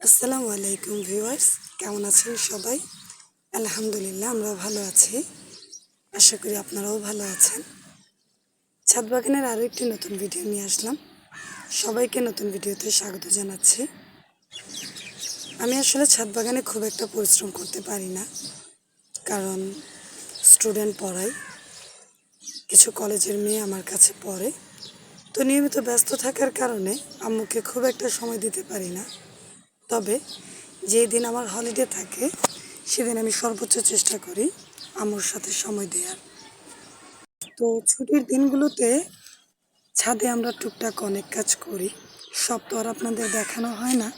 আসসালামু আলাইকুম ভিউয়ার্স, কেমন আছেন সবাই? আলহামদুলিল্লাহ, আমরা ভালো আছি। আশা করি আপনারাও ভালো আছেন। ছাদ বাগানের আরও একটি নতুন ভিডিও নিয়ে আসলাম। সবাইকে নতুন ভিডিওতে স্বাগত জানাচ্ছি। আমি আসলে ছাদ বাগানে খুব একটা পরিশ্রম করতে পারি না, কারণ স্টুডেন্ট পড়াই কিছু কলেজের মেয়ে আমার কাছে পড়ে। তো নিয়মিত ব্যস্ত থাকার কারণে আম্মুকে খুব একটা সময় দিতে পারি না। তবে যেই দিন আমার হলিডে থাকে, সেদিন আমি সর্বোচ্চ চেষ্টা করি আম্মুর সাথে সময় দেওয়ার তো ছুটির দিনগুলোতে ছাদে আমরা টুকটাক অনেক কাজ করি। সব তো আর আপনাদের দেখানো হয় না।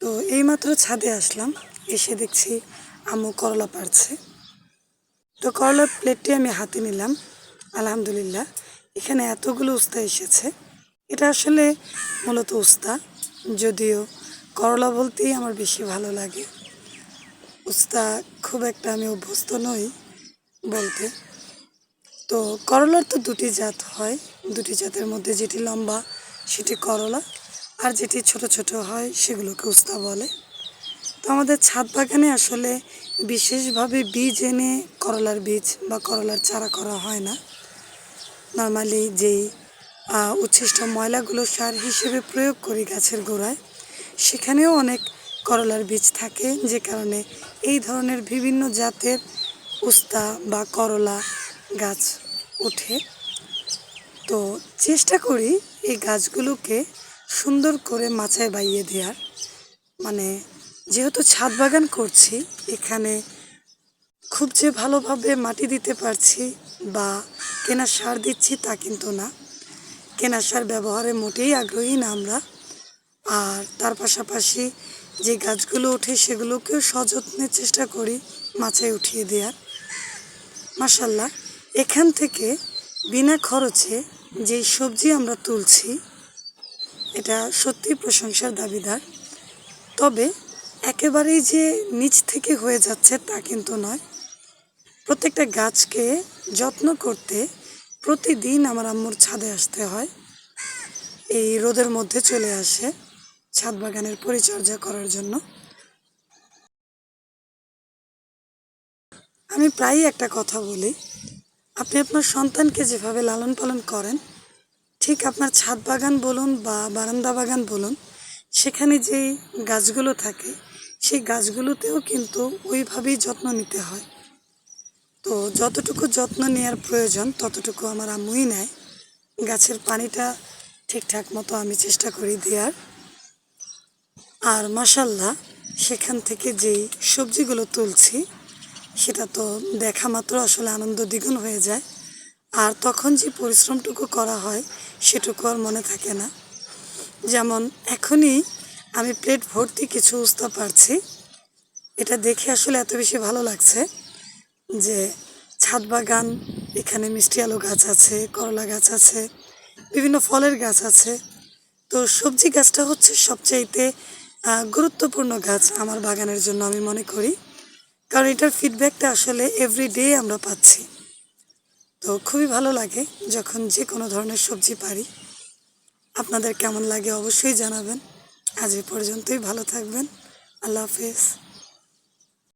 তো এইমাত্র ছাদে আসলাম, এসে দেখছি আম্মু করলা পারছে তো করলার প্লেটটি আমি হাতে নিলাম, আলহামদুলিল্লাহ। এখানে এতগুলো উস্তা এসেছে। এটা আসলে মূলত উস্তা যদিও করলা বলতেই আমার বেশি ভালো লাগে। উস্তা খুব একটা আমি অভ্যস্ত নই বলতে। তো করলার তো দুটি জাত হয়, দুটি জাতের মধ্যে যেটি লম্বা সেটি করলা, আর যেটি ছোট ছোট হয় সেগুলোকে উস্তা বলে। তো আমাদের ছাদ বাগানে আসলে বিশেষভাবে বীজ এনে করলার বীজ বা করলার চারা করা হয় না। নর্মালি যেই উচ্ছিষ্ট ময়লাগুলো সার হিসেবে প্রয়োগ করি গাছের গোড়ায়। সেখানেও অনেক করলার বীজ থাকে, যে কারণে এই ধরনের বিভিন্ন জাতের উস্তা বা করলা গাছ ওঠে। তো চেষ্টা করি এই গাছগুলোকে সুন্দর করে মাচায় বাইয়ে দেওয়ার। মানে যেহেতু ছাদ বাগান করছি, এখানে খুব যে ভালোভাবে মাটি দিতে পারছি বা কেনা সার দিচ্ছি তা কিন্তু না। কেনা সার ব্যবহারে মোটেই আগ্রহী না আমরা। আর তার পাশাপাশি যে গাছগুলো ওঠে সেগুলোকেও সযত্নের চেষ্টা করি মাচায় উঠিয়ে দেওয়ার। মাসাল্লাহ এখান থেকে বিনা খরচে যেই সবজি আমরা তুলছি, এটা সত্যি প্রশংসার দাবিদার। তবে একেবারেই যে নিচ থেকে হয়ে যাচ্ছে তা কিন্তু নয়। প্রত্যেকটা গাছকে যত্ন করতে প্রতিদিন আমার আম্মুর ছাদে আসতে হয়। এই রোদের মধ্যে চলে আসে। ছাদ বাগানের পরিচর্যা করার জন্য। আমি প্রায়ই একটা কথা বলি, আপনি আপনার সন্তানকে যেভাবে লালন পালন করেন, ঠিক আপনার ছাদ বাগান বলুন বা বারান্দা বাগান বলুন, সেখানে যেই গাছগুলো থাকে, সেই গাছগুলোতেও কিন্তু ওইভাবেই যত্ন নিতে হয়। তো যতটুকু যত্ন নেওয়ার প্রয়োজন, ততটুকু আমার আম্মুই নেয়। গাছের পানিটা ঠিকঠাক মতো আমি চেষ্টা করি দেওয়ার। আর মাসাল্লাহ সেখান থেকে যেই সবজিগুলো তুলছি, সেটা তো দেখা মাত্র আসলে আনন্দ দ্বিগুণ হয়ে যায়। আর তখন যে পরিশ্রমটুকু করা হয়, সেটুকু আর মনে থাকে না। যেমন, এখনই আমি প্লেট ভর্তি কিছু উস্তা পারছি। এটা দেখে আসলে এত বেশি ভালো লাগছে যে, ছাদ বাগান, এখানে মিষ্টি আলু গাছ আছে, করলা গাছ আছে, বিভিন্ন ফলের গাছ আছে। তো সবজি গাছটা হচ্ছে সবচাইতে গুরুত্বপূর্ণ গাছ আমার বাগানের জন্য আমি মনে করি। কারণ এটার ফিডব্যাকটা আসলে এভরিডে আমরা পাচ্ছি। তো খুবই ভালো লাগে যখন যে কোনো ধরনের সবজি পারি। আপনাদের কেমন লাগে অবশ্যই জানাবেন। আজ এ পর্যন্তই, ভালো থাকবেন। আল্লাহ হাফেজ।